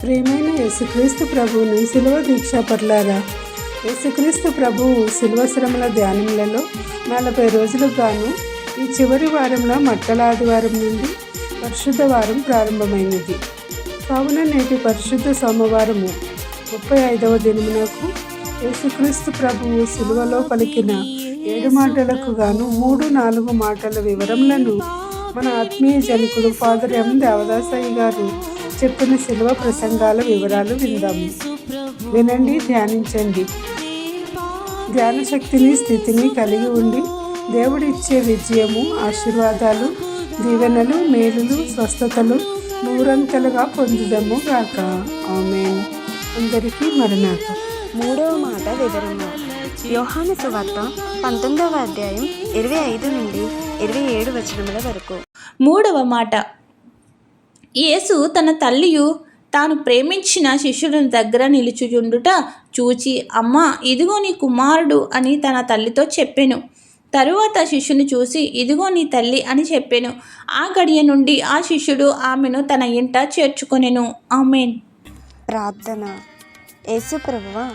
ప్రియమైన యేసుక్రీస్తు ప్రభువుని శిలువ దీక్ష పట్లారా? యేసుక్రీస్తు ప్రభువు శిలువ శ్రమల ధ్యానములలో నలభై రోజులకు గాను ఈ చివరి వారంలో మట్టల ఆదివారం నుండి పరిశుద్ధ వారం ప్రారంభమైనది. కావున నేటి పరిశుద్ధ సోమవారము ముప్పై ఐదవ దినమునకు యేసుక్రీస్తు ప్రభువు శిలువలో పలికిన ఏడు మాటలకు గాను మూడు నాలుగు మాటల వివరములను మన ఆత్మీయ జనకుడు ఫాదర్ ఎం దేవదాసయ్య గారు చెప్పిన శిలువ ప్రసంగాల వివరాలు విందాము వినండి ధ్యానించండి. జ్ఞానశక్తిని స్థితిని కలిగి ఉండి దేవుడిచ్చే విజయము ఆశీర్వాదాలు దీవెనలు మేలులు స్వస్థతలు నూరంతలుగా పొందుదము గాక. ఆమె అందరికీ మరణాక మూడవ మాట వివరణ. యోహాను సువార్త పంతొమ్మిదవ అధ్యాయం ఇరవై ఐదు నుండి ఇరవై ఏడు వచనముల వరకు. మూడవ మాట. యేసు తన తల్లియు తాను ప్రేమించిన శిష్యుని దగ్గర నిలుచుచుండుట చూచి అమ్మా ఇదిగో నీ కుమారుడు అని తన తల్లితో చెప్పెను. తరువాత శిష్యుని చూసి ఇదిగో నీ తల్లి అని చెప్పెను. ఆ గడియ నుండి ఆ శిష్యుడు ఆమెను తన ఇంట చేర్చుకొనెను. ఆమెన్. ప్రార్థన. యేసు ప్రభువ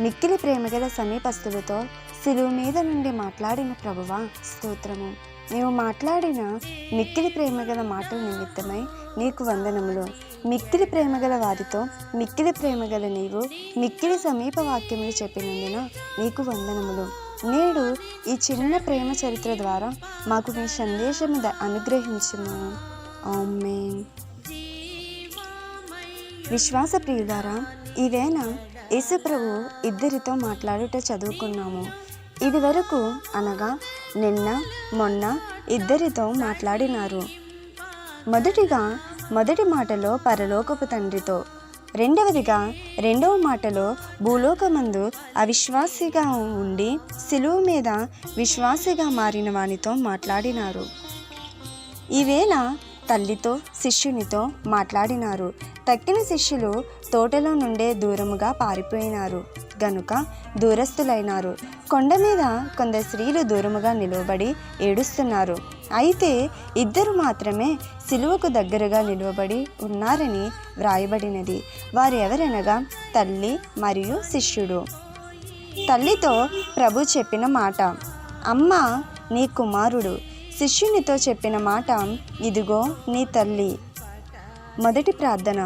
మిక్కిలి ప్రేమగల సమీపస్తులతో సిలువు మీద నుండి మాట్లాడిన ప్రభువ స్తోత్రము. నీవు మాట్లాడిన మిక్కిలి ప్రేమగల మాటల నిమిత్తమై నీకు వందనములు. మిక్కిలి ప్రేమగల వారితో మిక్కిలి ప్రేమగల నీవు మిక్కిలి సమీప వాక్యములు చెప్పినందున నీకు వందనములు. నేడు ఈ చిన్న ప్రేమ చరిత్ర ద్వారా మాకు మీ సందేశము ద- అనుగ్రహించుము. విశ్వాస ప్రియులారా ఈవేళ యేసుప్రభు ఇద్దరితో మాట్లాడుట చదువుకున్నాము. ఇది వరకు అనగా నిన్న మొన్న ఇద్దరితో మాట్లాడినారు. మొదటిగా మొదటి మాటలో పరలోకపు తండ్రితో రెండవదిగా రెండవ మాటలో భూలోకమందు అవిశ్వాసిగా ఉండి సిలువు మీద విశ్వాసిగా మారిన వానితో మాట్లాడినారు. ఈవేళ తల్లితో శిష్యునితో మాట్లాడినారు. తక్కిన శిష్యులు తోటలో నుండే దూరముగా పారిపోయినారు. గనుక దూరస్తులైనారు కొండ మీద కొందరు స్త్రీలు దూరముగా నిలువబడి ఏడుస్తున్నారు. అయితే ఇద్దరు మాత్రమే సిలువకు దగ్గరగా నిలువబడి ఉన్నారని వ్రాయబడినది. వారు ఎవరనగా తల్లి మరియు శిష్యుడు. తల్లితో ప్రభు చెప్పిన మాట అమ్మ నీ కుమారుడు. శిష్యునితో చెప్పిన మాట ఇదిగో నీ తల్లి. మొదటి ప్రార్థన.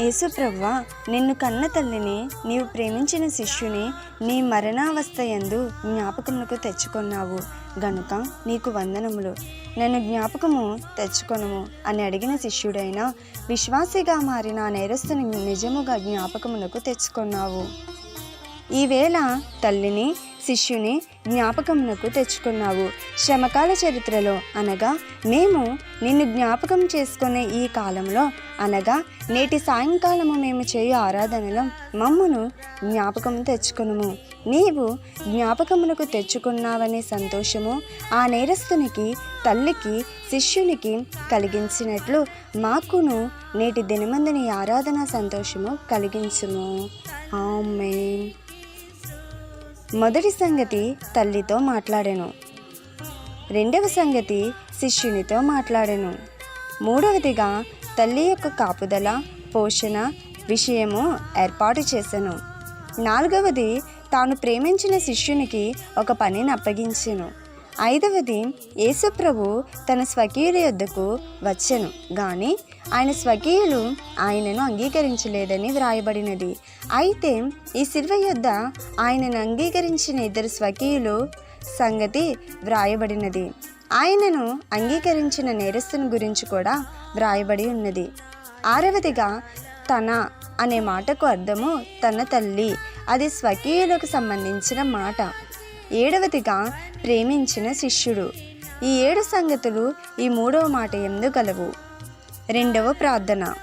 యేసుప్రవ్వా నిన్ను కన్న తల్లిని నీవు ప్రేమించిన శిష్యుని నీ మరణావస్థ ఎందు జ్ఞాపకమునకు తెచ్చుకున్నావు. గనుక నీకు వందనములు. నన్ను జ్ఞాపకము తెచ్చుకొనుము అని అడిగిన శిష్యుడైన విశ్వాసిగా మారిన నేరస్తుని నిజముగా జ్ఞాపకమునకు తెచ్చుకున్నావు. ఈవేళ తల్లిని శిష్యుని జ్ఞాపకమునకు తెచ్చుకున్నావు. శ్రమకాల చరిత్రలో అనగా మేము నిన్ను జ్ఞాపకం చేసుకునే ఈ కాలంలో అనగా నేటి సాయంకాలము మేము చేయు ఆరాధనలో మమ్మను జ్ఞాపకం తెచ్చుకునుము. నీవు జ్ఞాపకమునకు తెచ్చుకున్నావనే సంతోషము ఆ నేరస్తునికి తల్లికి శిష్యునికి కలిగించినట్లు మాకును నేటి దినమందుని ఆరాధన సంతోషము కలిగించుము. ఆమేన్. మొదటి సంగతి తల్లితో మాట్లాడాను. రెండవ సంగతి శిష్యునితో మాట్లాడాను. మూడవదిగా తల్లి యొక్క కాపుదల పోషణ విషయము ఏర్పాటు చేశాను నాలుగవది తాను ప్రేమించిన శిష్యునికి ఒక పనిని అప్పగించెను. ఐదవది యేసుప్రభు తన స్వకీయుల యొద్దకు వచ్చెను. గాని ఆయన స్వకీయులు ఆయనను అంగీకరించలేదని వ్రాయబడినది. అయితే ఈ శిల్వ యొద్ద ఆయనను అంగీకరించిన ఇద్దరు స్వకీయులు సంగతి వ్రాయబడినది. ఆయనను అంగీకరించిన నేరస్తుని గురించి కూడా వ్రాయబడి ఉన్నది. ఆరవదిగా తన అనే మాటకు అర్థము తన తల్లి అది స్వకీయులకు సంబంధించిన మాట. ఏడవదిగా ప్రేమించిన శిష్యుడు. ఈ ఏడు సంగతులు ఈ మూడవ మాట ఎందు గలవు. రెండవ ప్రార్థన.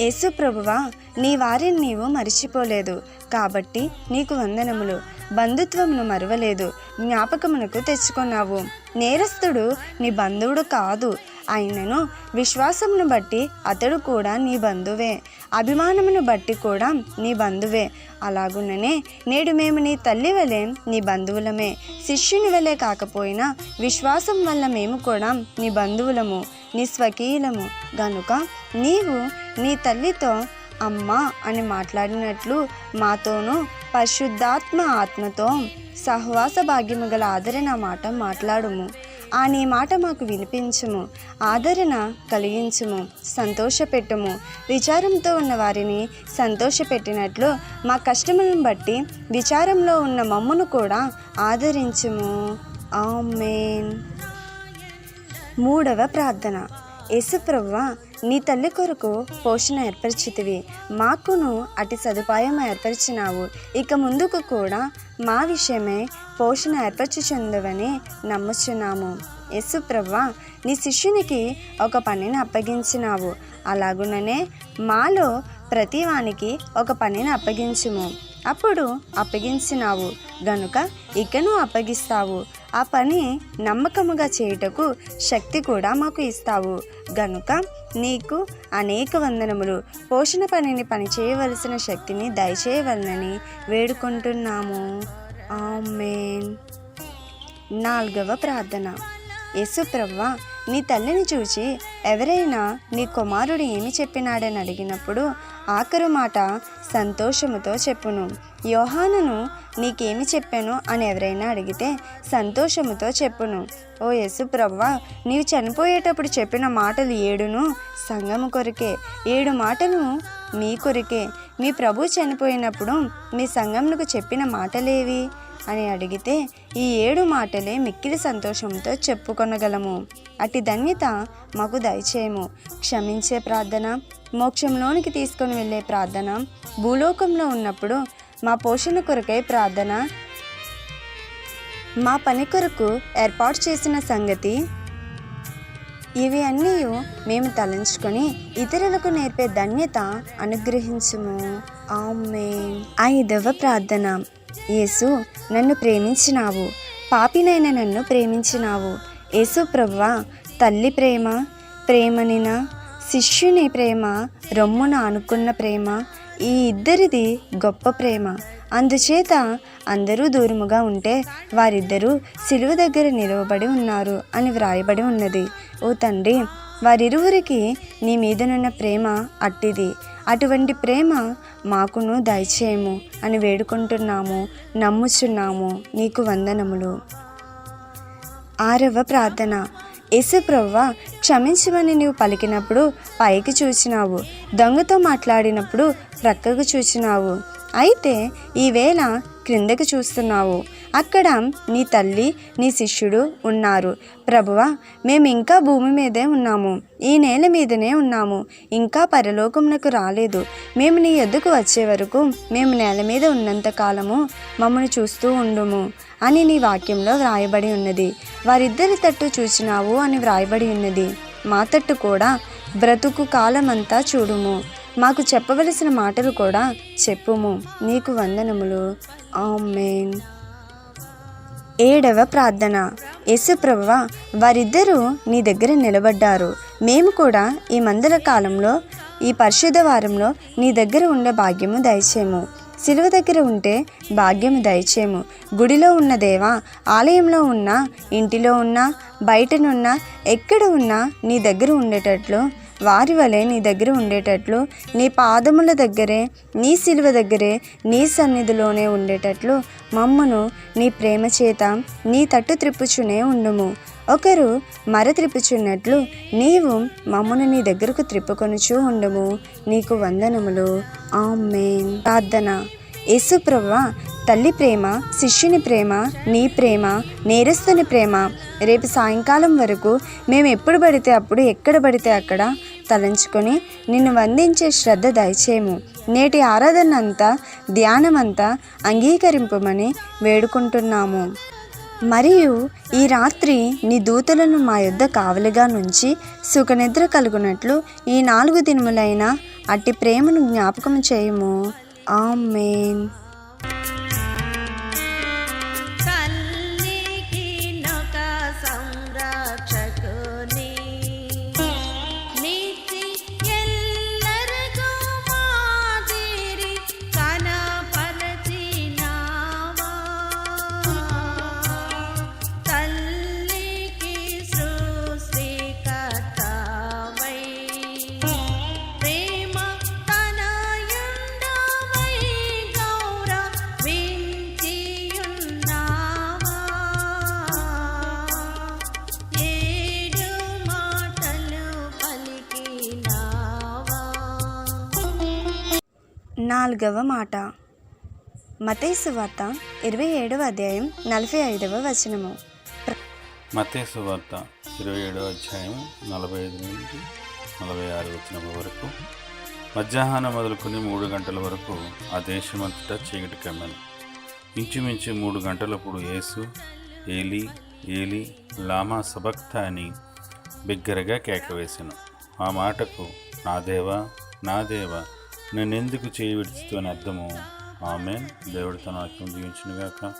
యేసు ప్రభువా నీ వారిని నీవు మరిచిపోలేదు. కాబట్టి నీకు వందనములు. బంధుత్వమును మరువలేదు. జ్ఞాపకమునకు తెచ్చుకున్నావు. నేరస్తుడు నీ బంధువుడు కాదు. అయినను విశ్వాసమును బట్టి అతడు కూడా నీ బంధువే. అభిమానమును బట్టి కూడా నీ బంధువే. అలాగుననే నేడు మేము నీ తల్లి వలె నీ బంధువులమే. శిష్యుని వలె కాకపోయినా విశ్వాసం వల్ల మేము కూడా నీ బంధువులము నీ స్వకీయులము. గనుక నీవు నీ తల్లితో అమ్మ అని మాట్లాడినట్లు మాతోనూ పరిశుద్ధాత్మ ఆత్మతో సహవాస భాగ్యము గల ఆదరణ మాట మాట్లాడుము. ఆ నీ మాట మాకు వినిపించుము ఆదరణ కలిగించుము సంతోషపెట్టుము. విచారంతో ఉన్న వారిని సంతోషపెట్టినట్లు మా కష్టములను బట్టి విచారంలో ఉన్న మమ్మను కూడా ఆదరించుము. ఆమెన్. మూడవ ప్రార్థన. యేసుప్రవ్వ నీ తల్లి కొరకు పోషణ ఏర్పరిచితివి. మాకును అటు సదుపాయం ఏర్పరిచినావు. ఇక ముందుకు కూడా మా విషయమే పోషణ ఏర్పరచుచుందవని నమ్ముచున్నాము. యేసుప్రవ్వ నీ శిష్యునికి ఒక పనిని అప్పగించినావు. అలాగుననే మాలో ప్రతివానికి ఒక పనిని అప్పగించుము. అప్పుడు అప్పగించినావు. గనుక ఇకను అప్పగిస్తావు. ఆ పని నమ్మకముగా చేయుటకు శక్తి కూడా మాకు ఇస్తావు. గనుక నీకు అనేక వందనములు. పోషణ పనిని పని చేయవలసిన శక్తిని దయచేయవలనని వేడుకుంటున్నాము. ఆమెన్. నాలుగవ ప్రార్థన. యేసుప్రవ్వ నీ తల్లిని చూచి ఎవరైనా నీ కుమారుడు ఏమి చెప్పినాడని అడిగినప్పుడు ఆఖరు మాట సంతోషముతో చెప్పును. యోహానను నీకేమి చెప్పాను అని ఎవరైనా అడిగితే సంతోషముతో చెప్పును. ఓ యేసుప్రవ్వ నీవు చనిపోయేటప్పుడు చెప్పిన మాటలు ఏడును? సంగము కొరికే. ఏడు మాటలు మీ కొరికే. మీ ప్రభు చనిపోయినప్పుడు మీ సంగమునకు చెప్పిన మాటలేవి? అని అడిగితే ఈ ఏడు మాటలే మిక్కిలి సంతోషంతో చెప్పుకొనగలము. అట్టి ధన్యత మాకు దయచేయము. క్షమించే ప్రార్థన మోక్షంలోనికి తీసుకొని వెళ్ళే ప్రార్థన భూలోకంలో ఉన్నప్పుడు మా పోషణ కొరకై ప్రార్థన మా పని కొరకు ఏర్పాటు చేసిన సంగతి ఇవి అన్నీ మేము తలంచుకొని ఇతరులకు నేర్పే ధన్యత అనుగ్రహించుము. ఆమె ఐదవ ప్రార్థన. యేసు నన్ను ప్రేమించినావు. పాపినైన నన్ను ప్రేమించినావు. యేసు ప్రవ్వా తల్లి ప్రేమ ప్రేమనిన శిష్యుని ప్రేమ రొమ్మున అనుకున్న ప్రేమ ఈ ఇద్దరిది గొప్ప ప్రేమ. అందుచేత అందరూ దూరముగా ఉంటే వారిద్దరూ సిలువ దగ్గర నిలవబడి ఉన్నారు అని వ్రాయబడి ఉన్నది. ఓ తండ్రి వారిరువురికి నీ మీదనున్న ప్రేమ అట్టిది. అటువంటి ప్రేమ మాకును దయచేయము అని వేడుకుంటున్నాము నమ్ముచున్నాము. నీకు వందనములు. ఆరవ ప్రార్థన. యేసుప్రవ్వ క్షమించమని నీవు పలికినప్పుడు పైకి చూచినావు. దొంగతో మాట్లాడినప్పుడు ప్రక్కకు చూచినావు. అయితే ఈవేళ క్రిందకి చూస్తున్నావు. అక్కడ నీ తల్లి నీ శిష్యుడు ఉన్నారు. ప్రభువా మేము ఇంకా భూమి మీదే ఉన్నాము. ఈ నేల మీదనే ఉన్నాము. ఇంకా పరలోకమునకు రాలేదు. మేము నీ ఎద్దుకు వచ్చే వరకు మేము నేల మీద ఉన్నంత కాలము మమ్మల్ని చూస్తూ ఉండుము అని నీ వాక్యంలో వ్రాయబడి ఉన్నది. వారిద్దరి తట్టు చూచినావు అని వ్రాయబడి ఉన్నది. మా తట్టు కూడా బ్రతుకు కాలమంతా చూడుము. మాకు చెప్పవలసిన మాటలు కూడా చెప్పుము. నీకు వందనములు. ఆమెన్. ఏడవ ప్రార్థన. యేసుప్రవ్వ వారిద్దరూ నీ దగ్గర నిలబడ్డారు. మేము కూడా ఈ మందల కాలంలో ఈ పరిశుద్ధ వారంలో నీ దగ్గర ఉండే భాగ్యము దయచేము సిలువ దగ్గర ఉంటే భాగ్యము దయచేము గుడిలో ఉన్న దేవా ఆలయంలో ఉన్నా ఇంటిలో ఉన్నా బయటనున్నా ఎక్కడ ఉన్నా నీ దగ్గర ఉండేటట్లు వారి వలె నీ దగ్గర ఉండేటట్లు నీ పాదముల దగ్గరే నీ సిలువ దగ్గరే నీ సన్నిధిలోనే ఉండేటట్లు మమ్మను నీ ప్రేమ చేత నీ తట్టు త్రిప్పుచునే ఉండుము. ఒకరు మర త్రిప్పుచున్నట్లు నీవు మమ్మను నీ దగ్గరకు త్రిప్పుకొనుచూ ఉండుము. నీకు వందనములు. ఆమెన్. ప్రార్థన. యేసుప్రవ్వ తల్లి ప్రేమ శిష్యుని ప్రేమ నీ ప్రేమ నేరస్తుని ప్రేమ. రేపు సాయంకాలం వరకు మేము ఎప్పుడు పడితే అప్పుడు ఎక్కడ పడితే అక్కడ తలంచుకొని నిన్ను వందించే శ్రద్ధ దయచేయము. నేటి ఆరాధన అంతా ధ్యానమంతా అంగీకరింపమని వేడుకుంటున్నాము. మరియు ఈ రాత్రి నీ దూతలను మా యొద్ద కావలిగా నుంచి సుఖనిద్ర కలుగునట్లు ఈ నాలుగు దినములైన అట్టి ప్రేమను జ్ఞాపకం చేయుము. ఆమెన్. నాలుగవ మాట. మతేసు వార్త ఇరవై ఏడవ అధ్యాయం నలభై ఐదవ వచనము. మతేసు వార్త ఇరవై ఏడవ అధ్యాయం నలభై ఐదు నుండి నలభై ఆరు వచ్చిన వరకు. మధ్యాహ్నం మొదలుకొని మూడు గంటల వరకు ఆ దేశమంతటా చీకటి కమ్మాను. ఇంచుమించు మూడు గంటలప్పుడు యేసు ఏలి ఏలి లామా సబక్త అని బిగ్గరగా కేకవేశాను ఆ మాటకు నా దేవా నా దేవా నేనెందుకు చేయి విడుచుతోని అర్థము? ఆమె దేవుడు తన వాక్యం దీవించునుగాక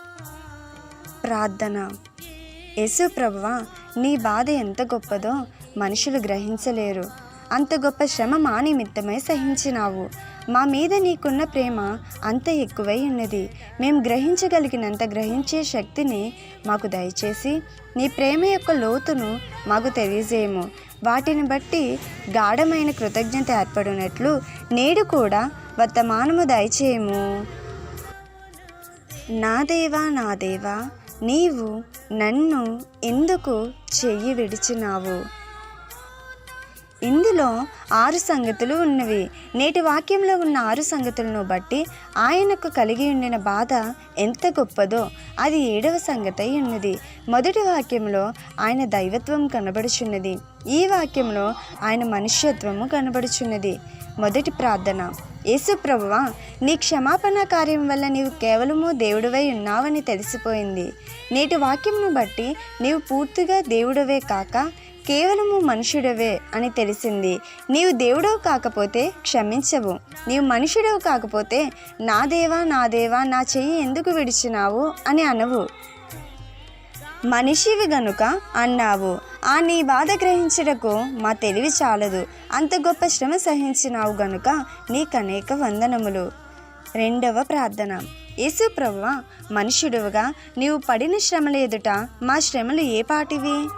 ప్రార్థన. యేసు ప్రభువా నీ బాధ ఎంత గొప్పదో మనుషులు గ్రహించలేరు. అంత గొప్ప శ్రమ మా నిమిత్తమై సహించినావు. మా మీద నీకున్న ప్రేమ అంత ఎక్కువై ఉన్నది. మేము గ్రహించగలిగినంత గ్రహించే శక్తిని మాకు దయచేసి నీ ప్రేమ యొక్క లోతును మాకు తెలియజేయము. వాటిని బట్టి గాఢమైన కృతజ్ఞత ఏర్పడినట్లు నేడు కూడా వర్తమానము దయచేయము. నా దేవా నా దేవా నీవు నన్ను ఎందుకు చెయ్యి విడిచినావు? ఇందులో ఆరు సంగతులు ఉన్నవి. నేటి వాక్యంలో ఉన్న ఆరు సంగతులను బట్టి ఆయనకు కలిగి ఉండిన బాధ ఎంత గొప్పదో అది ఏడవ సంగతి అయి ఉన్నది. మొదటి వాక్యంలో ఆయన దైవత్వం కనబడుచున్నది. ఈ వాక్యంలో ఆయన మనుష్యత్వము కనబడుచున్నది. మొదటి ప్రార్థన యేసు ప్రభువా నీ క్షమాపణ కార్యం వల్ల నీవు కేవలము దేవుడివై ఉన్నావని తెలిసిపోయింది. నేటి వాక్యంను బట్టి నీవు పూర్తిగా దేవుడవే కాక కేవలము మనుషుడవే అని తెలిసింది. నీవు దేవుడవు కాకపోతే క్షమించవు. నీవు మనుషుడవు కాకపోతే నా దేవా నా దేవా నా చెయ్యి ఎందుకు విడిచినావు? అని అనవు. మనిషివి గనుక అన్నావు ఆ నీ బాధ గ్రహించుటకు మా తెలివి చాలదు. అంత గొప్ప శ్రమ సహించినావు గనుక నీకు అనేక వందనములు. రెండవ ప్రార్థన. యేసు ప్రభువ మనుషుడువుగా నీవు పడిన శ్రమల ఎదుట మా శ్రమలు ఏ పాటివి?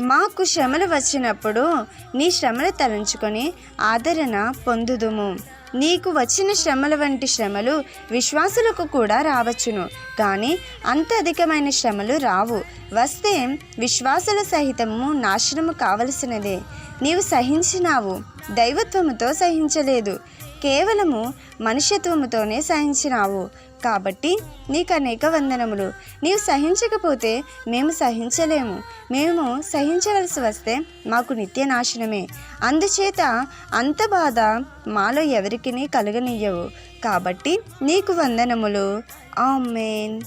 మాకు శ్రమలు వచ్చినప్పుడు నీ శ్రమలు తలంచుకొని ఆదరణ పొందుదుము. నీకు వచ్చిన శ్రమల వంటి శ్రమలు విశ్వాసులకు కూడా రావచ్చును. కానీ అంత అధికమైన శ్రమలు రావు. వస్తే విశ్వాసుల సహితము నాశనము కావలసినదే. నీవు సహించినావు. దైవత్వముతో సహించలేదు. కేవలము మనుష్యత్వముతోనే సహించినావు. కాబట్టి నీకు అనేక వందనములు. నీవు సహించకపోతే మేము సహించలేము. మేము సహించవలసి వస్తే మాకు నిత్య నాశనమే అందుచేత అంత బాధ మాలో ఎవరికి కలగనియ్యవు కాబట్టి నీకు వందనములు. ఆమెన్.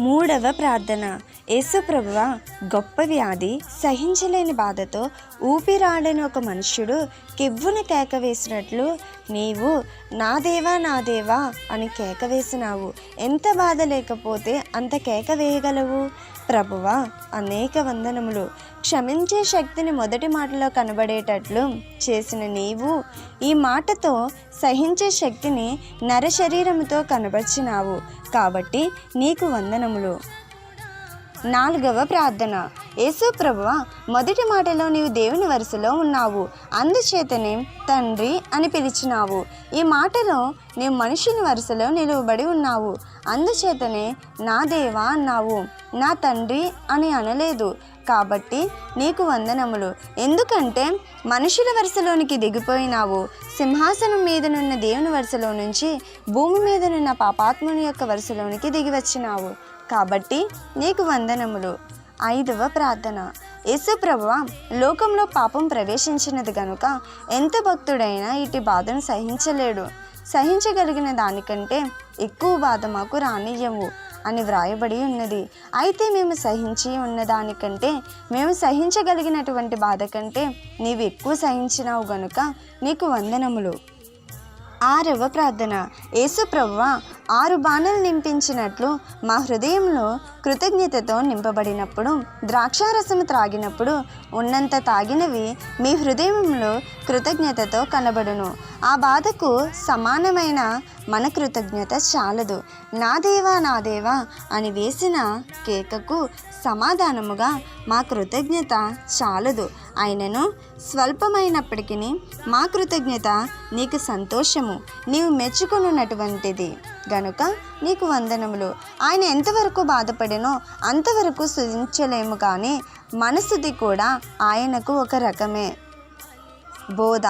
మూడవ ప్రార్థన. యేసుప్రభువ గొప్ప వ్యాధి సహించలేని బాధతో ఊపిరాడని ఒక మనుష్యుడు కెవ్వున కేక వేసినట్లు నీవు నా దేవా నా దేవా అని కేక వేసినావు ఎంత బాధ లేకపోతే అంత కేక వేయగలవు? ప్రభువా అనేక వందనములు. క్షమించే శక్తిని మొదటి మాటలో కనబడేటట్లు చేసిన నీవు ఈ మాటతో సహించే శక్తిని నర శరీరముతో కనబర్చినావు. కాబట్టి నీకు వందనములు. నాలుగవ ప్రార్థన. యేసు ప్రభువ మొదటి మాటలో నీవు దేవుని వరుసలో ఉన్నావు. అందుచేతనే తండ్రి అని పిలిచినావు. ఈ మాటలో నీవు మనుషుని వరుసలో నిలువబడి ఉన్నావు. అందుచేతనే నా దేవా అన్నావు. నా తండ్రి అని అనలేదు. కాబట్టి నీకు వందనములు. ఎందుకంటే మనుషుల వరుసలోనికి దిగిపోయినావు. సింహాసనం మీదనున్న దేవుని వరుసలో నుంచి భూమి మీదనున్న పాపాత్ముని యొక్క వరుసలోనికి దిగి వచ్చినావు కాబట్టి నీకు వందనములు. ఐదవ ప్రార్థన. యేసు ప్రభువ లోకంలో పాపం ప్రవేశించినది గనుక ఎంత భక్తుడైనా ఇటు బాధను సహించలేడు. సహించగలిగిన దానికంటే ఎక్కువ బాధ మాకు రానియ్యము అని వ్రాయబడి ఉన్నది. అయితే మేము సహించి ఉన్న దానికంటే మేము సహించగలిగినటువంటి బాధ కంటే నీవు ఎక్కువ సహించినావు గనుక నీకు వందనములు. ఆరవ ప్రార్థన. యేసుప్రవ్వ ఆరు బాణలు నింపించినట్లు మా హృదయంలో కృతజ్ఞతతో నింపబడినప్పుడు ద్రాక్షారసము త్రాగినప్పుడు ఉన్నంత తాగినవి మీ హృదయంలో కృతజ్ఞతతో కనబడును. ఆ బాధకు సమానమైన మన కృతజ్ఞత చాలదు. నా దేవా నా దేవా అని వేసిన కేకకు సమాధానముగా మా కృతజ్ఞత చాలదు. ఆయనను స్వల్పమైనప్పటికీ మా కృతజ్ఞత నీకు సంతోషము. నీవు మెచ్చుకున్నటువంటిది గనుక నీకు వందనములు. ఆయన ఎంతవరకు బాధపడినో అంతవరకు సుధించలేము కానీ మనసుది కూడా ఆయనకు ఒక రకమే. బోధ.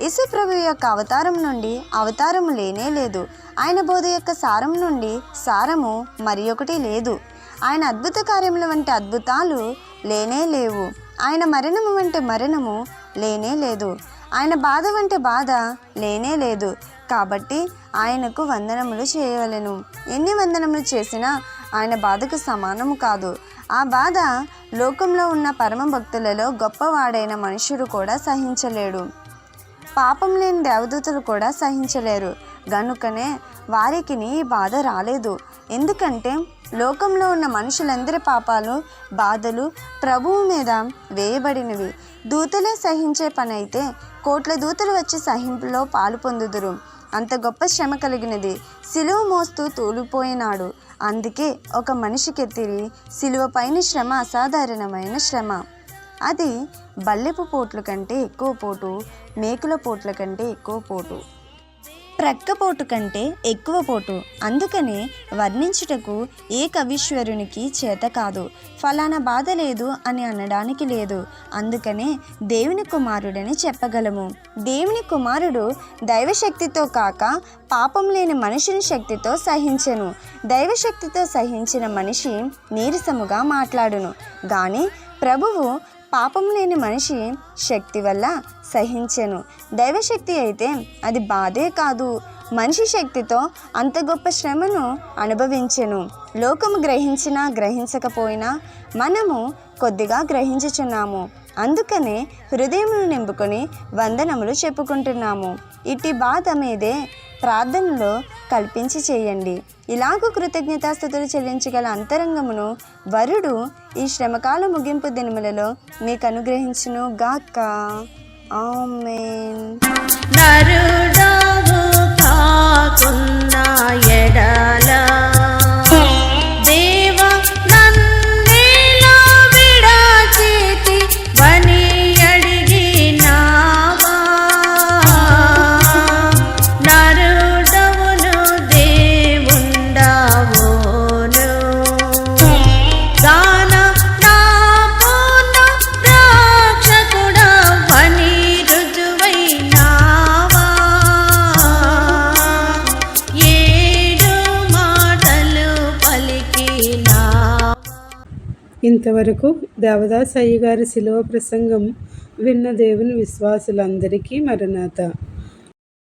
యేసు యొక్క అవతారం నుండి అవతారము లేనే లేదు. ఆయన బోధ యొక్క సారం నుండి సారము మరి ఒకటి లేదు. ఆయన అద్భుత కార్యముల వంటి అద్భుతాలు లేనే లేవు. ఆయన మరణము వంటి మరణము లేనే లేదు. ఆయన బాధ వంటి బాధ లేనే లేదు. కాబట్టి ఆయనకు వందనములు చేయవలెను. ఎన్ని వందనములు చేసినా ఆయన బాధకు సమానము కాదు. ఆ బాధ లోకంలో ఉన్న పరమ భక్తులలో గొప్పవాడైన మనుషుడు కూడా సహించలేడు. పాపం లేని దేవదూతలు కూడా సహించలేరు. గనుకనే వారికి ఈ బాధ రాలేదు. ఎందుకంటే లోకంలో ఉన్న మనుషులందరి పాపాలు బాధలు ప్రభువు మీద వేయబడినవి. దూతలే సహించే పని అయితే కోట్ల దూతలు వచ్చి సహింపులో పాలు పొందుదురు. అంత గొప్ప శ్రమ కలిగినది సిలువ మోస్తూ తూలిపోయినాడు. అందుకే ఒక మనిషికి తిరిగి సిలువ పైన శ్రమ అసాధారణమైన శ్రమ. అది బల్లెపు పోట్ల కంటే ఎక్కువ పోటు మేకుల పోట్ల కంటే ఎక్కువ పోటు. ప్రక్కపోటు కంటే ఎక్కువ పోటు. అందుకనే వర్ణించుటకు ఏ కవీశ్వరునికి చేత కాదు. ఫలానా బాధ లేదు అని అనడానికి లేదు. అందుకనే దేవుని కుమారుడని చెప్పగలము. దేవుని కుమారుడు దైవశక్తితో కాక పాపం లేని మనిషిని శక్తితో సహించెను. దైవశక్తితో సహించిన మనిషి నీరసముగా మాట్లాడును. కానీ ప్రభువు పాపం లేని మనిషి శక్తి వల్ల సహించెను. దైవశక్తి అయితే అది బాధే కాదు. మనిషి శక్తితో అంత గొప్ప శ్రమను అనుభవించెను. లోకము గ్రహించినా గ్రహించకపోయినా మనము కొద్దిగా గ్రహించుచున్నాము. అందుకనే హృదయమును నింపుకొని వందనములు చెప్పుకుంటున్నాము. ఇట్టి బాధ మీదే ప్రార్థనలో కల్పించి చేయండి. ఇలాగూ కృతజ్ఞతాస్థుతులు చెల్లించగల అంతరంగమును వరుడు ఈ శ్రమకాల ముగింపు దినములలో మీకు అనుగ్రహించును గాక ఆమెన్. నరుడవు కాకున్నా ఎడలా ఇంతవరకు దేవదాస్ అయ్య గారి శిలువ ప్రసంగం విన్న దేవుని విశ్వాసులందరికీ మరణాత.